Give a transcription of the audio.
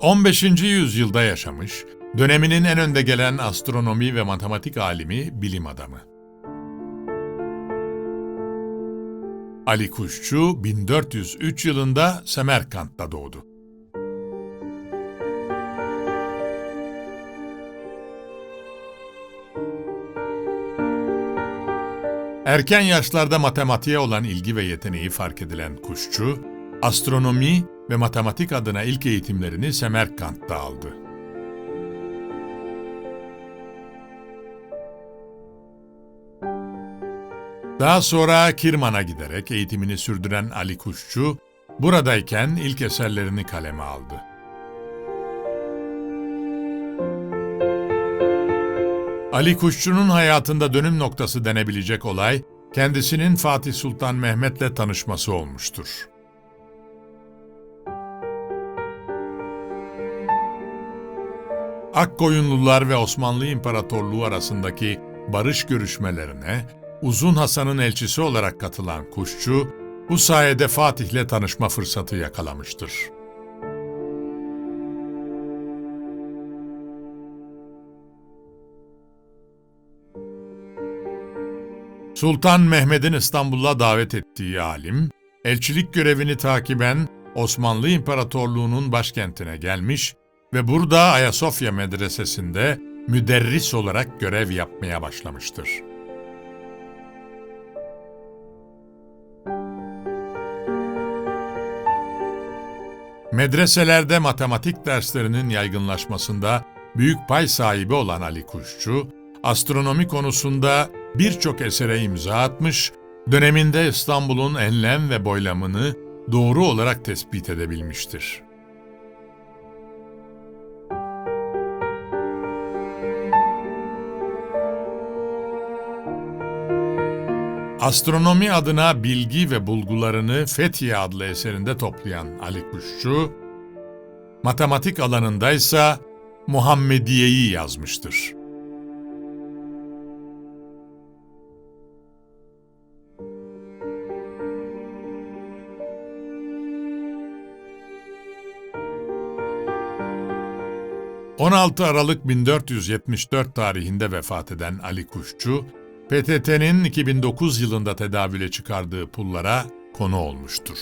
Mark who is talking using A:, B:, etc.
A: 15. yüzyılda yaşamış, döneminin en önde gelen astronomi ve matematik alimi, bilim adamı. Ali Kuşçu 1403 yılında Semerkant'ta doğdu. Erken yaşlarda matematiğe olan ilgi ve yeteneği fark edilen Kuşçu, astronomi ve matematik adına ilk eğitimlerini Semerkant'ta aldı. Daha sonra Kirman'a giderek eğitimini sürdüren Ali Kuşçu, buradayken ilk eserlerini kaleme aldı. Ali Kuşçu'nun hayatında dönüm noktası denebilecek olay, kendisinin Fatih Sultan Mehmet'le tanışması olmuştur. Akkoyunlular ve Osmanlı İmparatorluğu arasındaki barış görüşmelerine Uzun Hasan'ın elçisi olarak katılan Kuşçu, bu sayede Fatih'le tanışma fırsatı yakalamıştır. Sultan Mehmet'in İstanbul'a davet ettiği alim, elçilik görevini takiben Osmanlı İmparatorluğu'nun başkentine gelmiş ve burada Ayasofya Medresesi'nde müderris olarak görev yapmaya başlamıştır. Medreselerde matematik derslerinin yaygınlaşmasında büyük pay sahibi olan Ali Kuşçu, astronomi konusunda birçok esere imza atmış, döneminde İstanbul'un enlem ve boylamını doğru olarak tespit edebilmiştir. Astronomi adına bilgi ve bulgularını Fethiye adlı eserinde toplayan Ali Kuşçu, matematik alanındaysa Muhammediye'yi yazmıştır. ...16 Aralık 1474 tarihinde vefat eden Ali Kuşçu... PTT'nin 2009 yılında tedavüle çıkardığı pullara konu olmuştur.